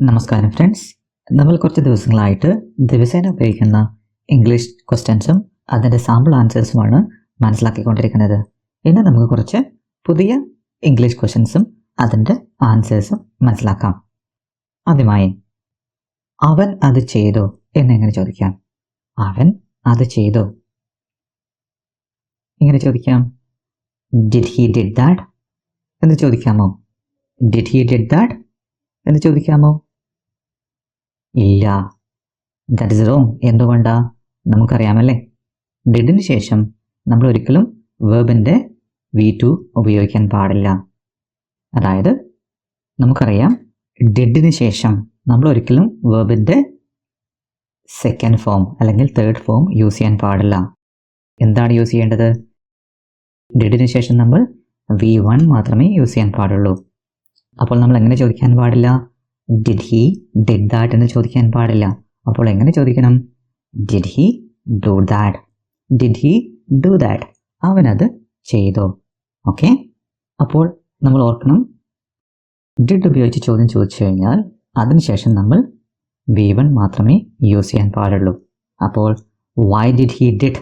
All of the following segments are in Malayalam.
നമസ്കാരം ഫ്രണ്ട്സ് നമ്മൾ കുറച്ച് ദിവസങ്ങളായിട്ട് ദിവസേന ഉപയോഗിക്കുന്ന ഇംഗ്ലീഷ് ക്വസ്റ്റ്യൻസും അതിന്റെ സാമ്പിൾ ആൻസേഴ്സുമാണ് മനസ്സിലാക്കിക്കൊണ്ടിരിക്കുന്നത്. ഇന്ന് നമുക്ക് കുറച്ച് പുതിയ ഇംഗ്ലീഷ് ക്വസ്റ്റ്യൻസും അതിന്റെ ആൻസേഴ്സും മനസ്സിലാക്കാം. ആദ്യമായി അവൻ അത് ചെയ്തോ എന്നെങ്ങനെ ചോദിക്കാം. അവൻ അത് ചെയ്തോ? ഇങ്ങനെ ചോദിക്കാം. ഡിഡ് ഹി ഡിഡ് ദാറ്റ് എന്ന് ചോദിക്കാമോ? ഡിഡ് ഹി ഡിഡ് ദാറ്റ് എന്ന് ചോദിക്കാമോ? ഇല്ല. ദാറ്റ് ഇസ് റോങ് എന്തുകൊണ്ടാ? നമുക്കറിയാമല്ലേ? ഡിഡിന് ശേഷം നമ്മൾ ഒരിക്കലും വേബിന്റെ വി ടു ഉപയോഗിക്കാൻ പാടില്ല. അതായത് നമുക്കറിയാം ഡിഡിന് ശേഷം നമ്മൾ ഒരിക്കലും വേബിന്റെ സെക്കൻഡ് ഫോം അല്ലെങ്കിൽ തേർഡ് ഫോം യൂസ് ചെയ്യാൻ പാടില്ല. എന്താണ് യൂസ് ചെയ്യേണ്ടത്? ഡിഡിന് ശേഷം നമ്മൾ വി വൺ മാത്രമേ യൂസ് ചെയ്യാൻ പാടുള്ളൂ. അപ്പോൾ നമ്മൾ എങ്ങനെ ചോദിക്കാൻ പാടില്ല? ഡിഡ് ഹി ഡിഡ് ദാറ്റ് എന്ന് ചോദിക്കാൻ പാടില്ല. അപ്പോൾ എങ്ങനെ ചോദിക്കണം? Did he do that did he do that അവനത് ചെയ്തോ. ഓക്കെ അപ്പോൾ നമ്മൾ ഓർക്കണം. ഡിഡ് ഉപയോഗിച്ച് ചോദ്യം ചോദിച്ചു കഴിഞ്ഞാൽ അതിനുശേഷം നമ്മൾ വി വൺ മാത്രമേ യൂസ് ചെയ്യാൻ പാടുള്ളൂ. അപ്പോൾ വൈ ഡിഡ് ഹി ഡിഡ്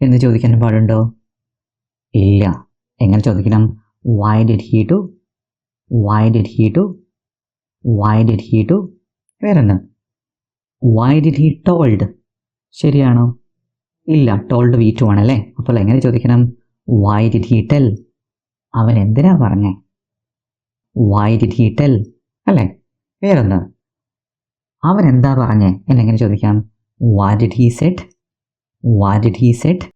എന്ന് ചോദിക്കാൻ പാടുണ്ടോ? ഇല്ല. എങ്ങനെ ചോദിക്കണം? Why did he to why did he do why did he to വേറൊന്ന്? വൈ ഡിഡ് ഹി ടോൾഡ് ശരിയാണോ? ഇല്ല ടോൾഡ് വി ടു ആണല്ലേ? അപ്പോൾ എങ്ങനെ ചോദിക്കണം? വൈ ഡിഡ് ഹി ടെൽ അവൻ എന്തിനാ പറഞ്ഞേ? വൈ ഡിഡ് ഹി ടെൽ അല്ലേ? വേറൊന്ന്? അവൻ എന്താ പറഞ്ഞേ? എന്നെങ്ങനെ ചോദിക്കാം? What did he said what did he said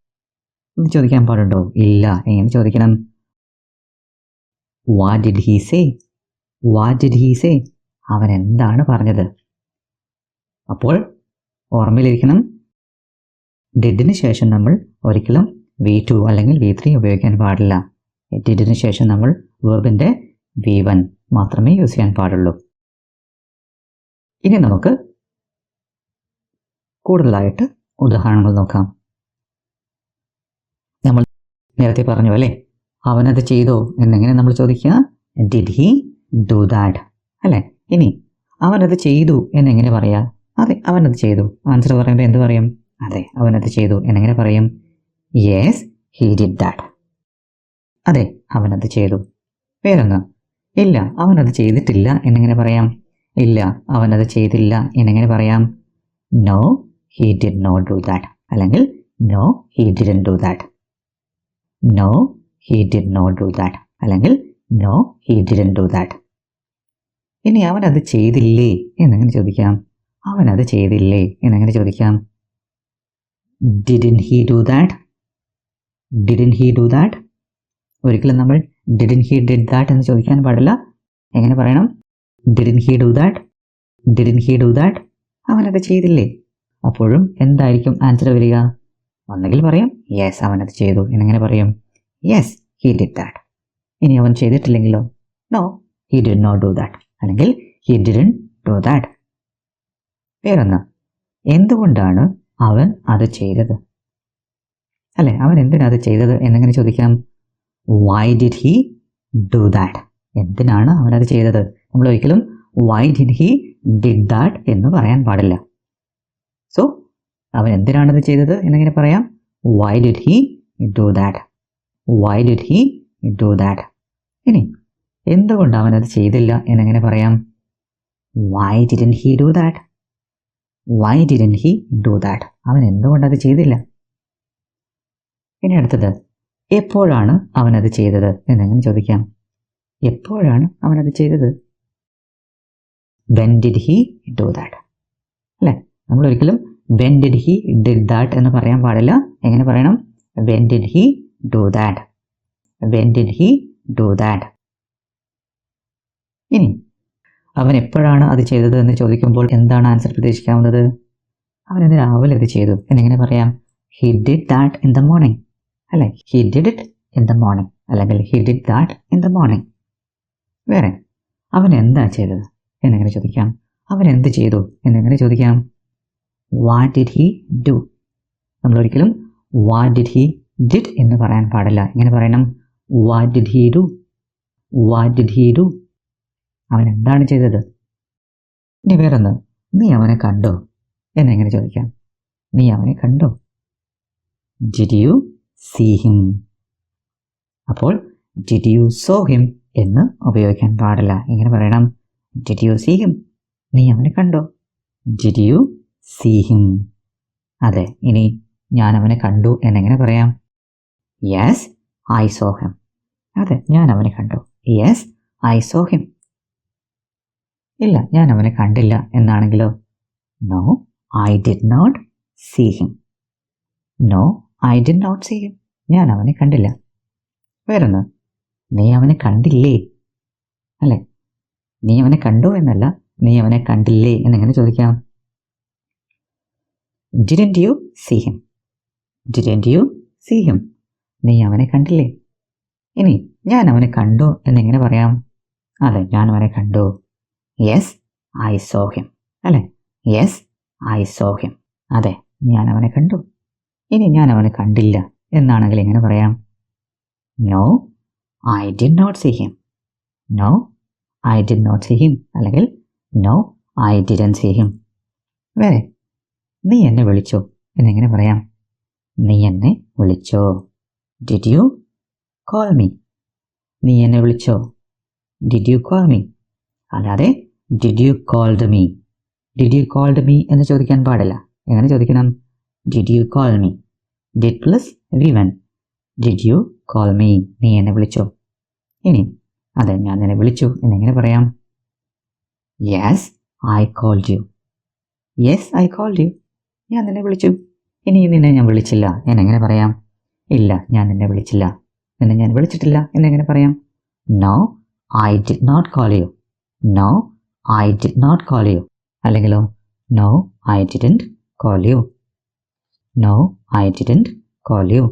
എന്ന് ചോദിക്കാൻ പാടുണ്ടോ? ഇല്ല എങ്ങനെ ചോദിക്കണം? What did he say what did he say അവൻ എന്താണ് പറഞ്ഞത്? അപ്പോൾ ഓർമ്മയിലിരിക്കണം. ഡിഡിന് ശേഷം നമ്മൾ ഒരിക്കലും വി ടു അല്ലെങ്കിൽ വി ത്രീ ഉപയോഗിക്കാൻ പാടില്ല. ഡിഡിന് ശേഷം നമ്മൾ വേർബിന്റെ വി വൺ മാത്രമേ യൂസ് ചെയ്യാൻ പാടുള്ളൂ. ഇനി നമുക്ക് കൂടുതലായിട്ട് ഉദാഹരണങ്ങൾ നോക്കാം. നമ്മൾ നേരത്തെ പറഞ്ഞു അല്ലേ? അവനത് ചെയ്തോ? എന്നെങ്ങനെ നമ്മൾ ചോദിക്കുക? ഡിഡ് ഹി ഡു ദാറ്റ് അല്ലേ? ഇനി അവനത് ചെയ്തു എന്നെങ്ങനെ പറയാ? അതെ അവനത് ചെയ്തു. ആൻസർ പറയുമ്പോൾ എന്ത് പറയും? അതെ അവനത് ചെയ്തു എന്നെങ്ങനെ പറയും? യെസ് ഹി ഡിഡ് ദാറ്റ് അതെ അവനത് ചെയ്തു. വേറൊന്ന് ഇല്ല അവനത് ചെയ്തിട്ടില്ല എന്നെങ്ങനെ പറയാം? ഇല്ല അവനത് ചെയ്തില്ല എന്നെങ്ങനെ പറയാം? No he did not do that അല്ലെങ്കിൽ no he didn't do that no he did not do that അല്ലെങ്കിൽ no he didn't do that ഇനി അവൻ അത് ചെയ്തില്ലേ എന്നെങ്ങനെ ചോദിക്കാം. അവൻ അത് ചെയ്തില്ലേ എന്നെങ്ങനെ ചോദിക്കാം. Didn't he do that didn't he do that ഒരിക്കലും നമ്മൾ ഡിഡിൻ ഹി ഡിഡ് ദാറ്റ് എന്ന് ചോദിക്കാൻ പാടില്ല. എങ്ങനെ പറയണം? Didn't he do that didn't he do that അവനത് ചെയ്തില്ലേ? അപ്പോഴും എന്തായിരിക്കും ആൻസർ വരിക? ഒന്നെങ്കിൽ പറയാം യെസ് അവനത് ചെയ്തു. എന്നെങ്ങനെ പറയും? യെസ് ഹി ഡിഡ് ദാറ്റ് ഇനി അവൻ ചെയ്തിട്ടില്ലെങ്കിലോ? No he did not do that അല്ലെങ്കിൽ ഹി ഡിഡൻ ഡു ദാറ്റ് വേറൊന്ന് എന്തുകൊണ്ടാണ് അവൻ അത് ചെയ്തത്? അല്ലെ അവൻ എന്തിനാ അത് ചെയ്തത് എന്നെങ്ങനെ ചോദിക്കാം? Why did he do that എന്തിനാണ് അവൻ അത് ചെയ്തത്? നമ്മൾ ഒരിക്കലും why did he did that എന്ന് പറയാൻ പാടില്ല. സോ അവൻ എന്തിനാണത് ചെയ്തത് എന്നെങ്ങനെ പറയാം? Why did he do that why did he do that ഇനി എന്തുകൊണ്ട് അവൻ അത് ചെയ്തില്ല എന്നെങ്ങനെ പറയാം? Why didn't he do that why didn't he do that അവൻ എന്തുകൊണ്ട് അത് ചെയ്തില്ല? ഇനി അടുത്തത് എപ്പോഴാണ് അവൻ അത് ചെയ്തത് എന്നെങ്ങനെ ചോദിക്കാം. എപ്പോഴാണ് അവൻ അത് ചെയ്തത്? When did he do that അല്ലേ? നമ്മൾ ഒരിക്കലും when did he did that എന്ന് പറയാൻ പാടില്ല. എങ്ങനെ പറയണം? When did he do that when did he do that ഇനി അവൻ എപ്പോഴാണ് അത് ചെയ്തത് എന്ന് ചോദിക്കുമ്പോൾ എന്താണ് ആൻസർ പ്രതീക്ഷിക്കാവുന്നത്? അവൻ ഇന്ന് രാവിലെ ഇത് ചെയ്തു. എന്നെങ്ങനെ പറയാം? He did that in the morning അല്ലെ? He did it in the morning അല്ലെങ്കിൽ he did that in the morning വേറെ അവൻ എന്താ ചെയ്തത്? എന്നെങ്ങനെ ചോദിക്കാം? അവൻ എന്ത് ചെയ്തു? എന്നെങ്ങനെ ചോദിക്കാം? വാട്ട് ഡിഡ് ഹി ഡു നമ്മൾ ഒരിക്കലും വാട്ട് ഡിഡ് ഹി ഡിഡ് എന്ന് പറയാൻ പാടില്ല. ഇങ്ങനെ പറയണം? What did he do what did he do അവൻ എന്താണ് ചെയ്തത്? ഇനി വേറൊന്ന് നീ അവനെ കണ്ടോ? എന്നെങ്ങനെ ചോദിക്കാം? നീ അവനെ കണ്ടോ? ഡിഡ് യു സീ ഹിം അപ്പോൾ ഡിഡ് യു സോ ഹിം എന്ന് ഉപയോഗിക്കാൻ പാടില്ല. എങ്ങനെ പറയണം. ഡിഡ് യു സീ ഹിം നീ അവനെ കണ്ടോ? ഡിഡ് യു സീ ഹിം അതെ ഇനി ഞാൻ അവനെ കണ്ടു എന്നെങ്ങനെ പറയാം? യെസ് ഐ സോ ഹിം അതെ ഞാൻ അവനെ കണ്ടു. യെസ് ഐ സോ ഹിം ഇല്ല ഞാൻ അവനെ കണ്ടില്ല എന്നാണെങ്കിലോ? No I did not see him no I did not see him ഞാൻ അവനെ കണ്ടില്ല. വേറൊന്ന് നീ അവനെ കണ്ടില്ലേ? അല്ലേ? നീ അവനെ കണ്ടു എന്നല്ല നീ അവനെ കണ്ടില്ലേ എന്നെങ്ങനെ ചോദിക്കാം. Didn't you see him didn't you see him നീ അവനെ കണ്ടില്ലേ? ഇനി ഞാൻ അവനെ കണ്ടു എന്നെങ്ങനെ പറയാം. അതെ ഞാൻ അവനെ കണ്ടു. യെസ് ഐ സോ ഹിം അല്ലേ? യെസ് ഐ സോ ഹിം അതെ ഞാൻ അവനെ കണ്ടു. ഇനി ഞാൻ അവനെ കണ്ടില്ല എന്നാണെങ്കിൽ എങ്ങനെ പറയാം? No I did not see him no I did not see him അല്ലെങ്കിൽ no I didn't see him വേറെ നീ എന്നെ വിളിച്ചോ എന്നെങ്ങനെ പറയാം? നീ എന്നെ വിളിച്ചോ? ഡിഡ് യു കോൾ മീ നീ എന്നെ വിളിച്ചോ? ഡിഡ് യു കോൾ മീ അല്ലാതെ did you called me did you called me എന്ന് ചോദിക്കാൻ പാടില്ല. എങ്ങനെ ചോദിക്കണം? Did you call me did plus വിവൻ ഡിഡ് യു കോൾ മീ നീ എന്നെ വിളിച്ചോ? ഇനി അതെ ഞാൻ നിന്നെ വിളിച്ചു. എന്നെങ്ങനെ പറയാം? Yes I called you yes I called you ഞാൻ നിന്നെ വിളിച്ചു. ഇനി നിന്നെ ഞാൻ വിളിച്ചില്ല. എന്നെങ്ങനെ പറയാം? ഇല്ല ഞാൻ നിന്നെ വിളിച്ചില്ല. നിന്നെ ഞാൻ വിളിച്ചിട്ടില്ല. എന്നെങ്ങനെ പറയാം? No I did not call you no I did not call you അല്ലെങ്കിലോ no I didn't call you no I didn't call you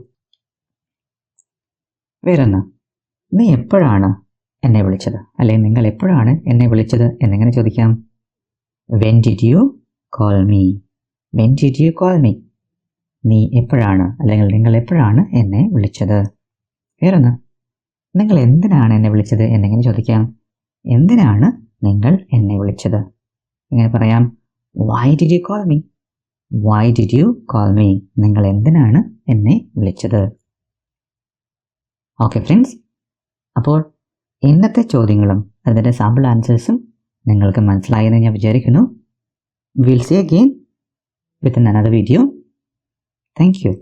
വേറൊന്ന്? നീ എപ്പോഴാണ് എന്നെ വിളിച്ചത്? അല്ലെങ്കിൽ നിങ്ങൾ എപ്പോഴാണ് എന്നെ വിളിച്ചത് എന്നെങ്ങനെ ചോദിക്കാം. When did you call me when did you call me നീ എപ്പോഴാണ് അല്ലെങ്കിൽ നിങ്ങൾ എപ്പോഴാണ് എന്നെ വിളിച്ചത്? വേറൊന്ന്? നിങ്ങൾ എന്തിനാണ് എന്നെ വിളിച്ചത് എന്നെങ്ങനെ ചോദിക്കാം. എന്തിനാണ് നിങ്ങൾ എന്നെ വിളിച്ചത്? ഇങ്ങനെ പറയാം why did you call me why did you call me നിങ്ങൾ എന്തിനാണ് എന്നെ വിളിച്ചത്? ഓക്കെ ഫ്രണ്ട്സ് അപ്പോൾ ഇന്നത്തെ ചോദ്യങ്ങളും അതിന്റെ സാമ്പിൾ ആൻസേഴ്സും നിങ്ങൾക്ക് മനസ്സിലായെന്ന് ഞാൻ വിചാരിക്കുന്നു. Will see again with another video thank you